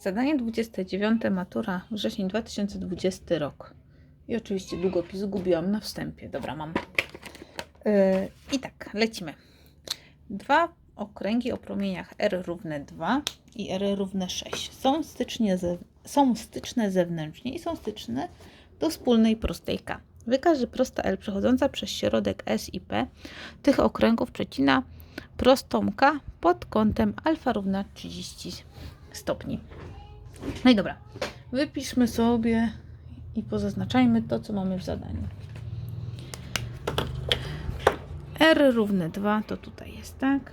Zadanie 29, matura, wrzesień 2020 rok. I oczywiście długopis zgubiłam na wstępie. Dobra, mam. Yy, I tak, lecimy. Dwa okręgi o promieniach R równe 2 i R równe 6 są, stycznie ze, są styczne zewnętrznie i są styczne do wspólnej prostej K. Wykaż, że prosta L przechodząca przez środek S i P tych okręgów przecina prostą K pod kątem alfa równa 30 stopni. No i dobra, wypiszmy sobie i pozaznaczajmy to, co mamy w zadaniu. R równe 2 to tutaj jest, tak?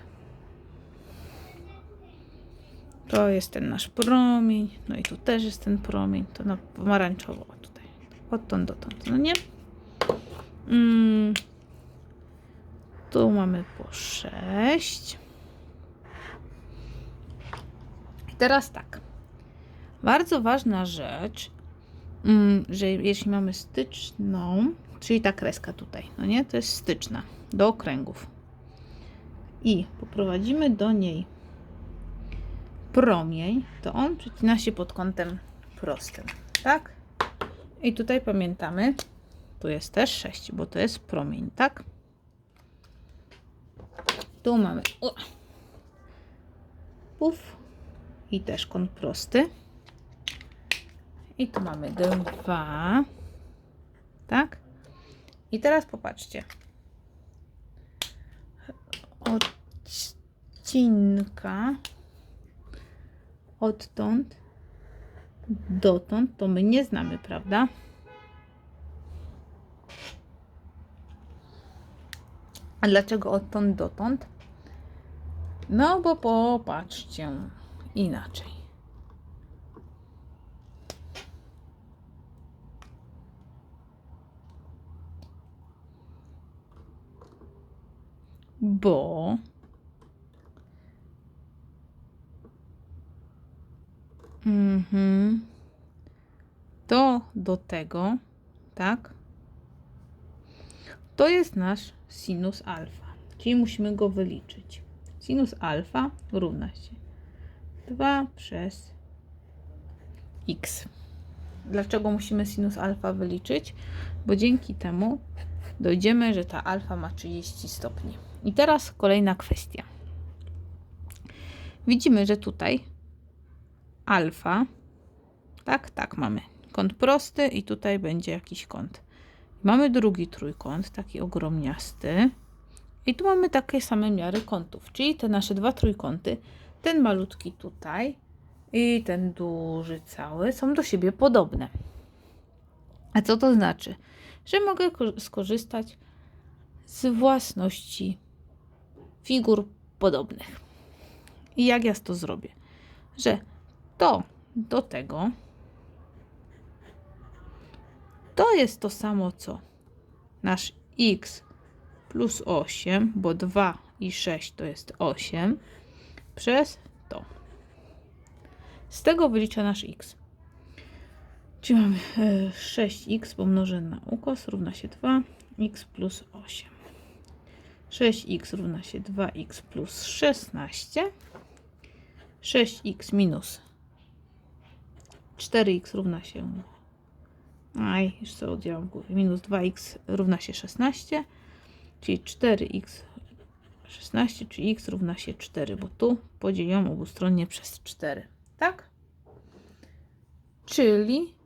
To jest ten nasz promień, no i tu też jest ten promień, to na pomarańczowo tutaj, odtąd dotąd, no nie? Mm. Tu mamy po 6. I teraz tak. Bardzo ważna rzecz, mm, że jeśli mamy styczną, czyli ta kreska tutaj, no nie, to jest styczna do okręgów. I poprowadzimy do niej promień, to on przecina się pod kątem prostym, tak? I tutaj pamiętamy, tu jest też 6, bo to jest promień, tak? Tu mamy puf i też kąt prosty. I tu mamy 2, tak? I teraz popatrzcie. Odcinka odtąd dotąd to my nie znamy, prawda? A dlaczego odtąd dotąd? No bo popatrzcie inaczej. Bo Mhm. To do tego, tak? To jest nasz sinus alfa, czyli musimy go wyliczyć. Sinus alfa równa się 2 przez x. Dlaczego musimy sinus alfa wyliczyć? Bo dzięki temu dojdziemy, że ta alfa ma 30 stopni. I teraz kolejna kwestia. Widzimy, że tutaj alfa, tak, tak mamy kąt prosty i tutaj będzie jakiś kąt. Mamy drugi trójkąt, taki ogromniasty. I tu mamy takie same miary kątów, czyli te nasze dwa trójkąty, ten malutki tutaj i ten duży cały są do siebie podobne. A co to znaczy? Że mogę skorzystać z własności figur podobnych. I jak ja to zrobię? Że to do tego to jest to samo co nasz x plus 8, bo 2 i 6 to jest 8, przez to. Z tego wylicza nasz x. Czyli mamy 6x pomnożone na ukos równa się 2x plus 8. 6x równa się 2x plus 16. 6x minus 4x równa się Aj, już sobie oddziałam w głowie. Minus 2x równa się 16, czyli 4x 16, czyli x równa się 4, bo tu podzieliłam obustronnie przez 4. Tak? Czyli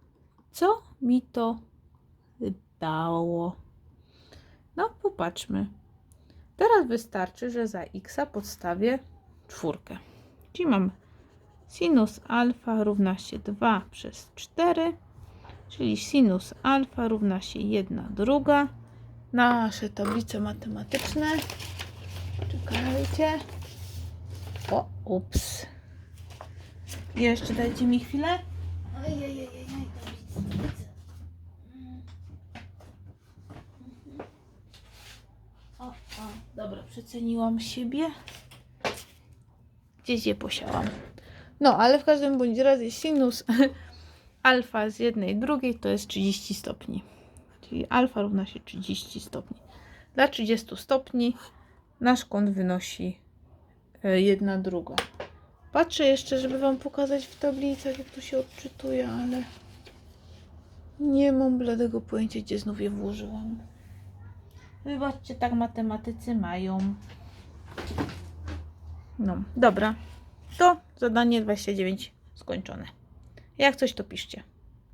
co mi to dało? No, popatrzmy. Teraz wystarczy, że za x podstawię czwórkę. Czyli mam sinus alfa równa się 2 przez 4 czyli sinus alfa równa się 1 druga. Nasze tablice matematyczne. Czekajcie. O, ups. Jeszcze dajcie mi chwilę. Ojej, O, o, dobra, przeceniłam siebie. Gdzieś je posiałam. No, ale w każdym bądź razie sinus alfa z jednej drugiej to jest 30 stopni. Czyli alfa równa się 30 stopni. Dla 30 stopni nasz kąt wynosi 1 druga. Patrzę jeszcze, żeby Wam pokazać w tablicach, jak tu się odczytuje, ale nie mam bladego pojęcia, gdzie znów je włożyłam. Wybaczcie, tak matematycy mają. No, dobra. To zadanie 29 skończone. Jak coś, to piszcie.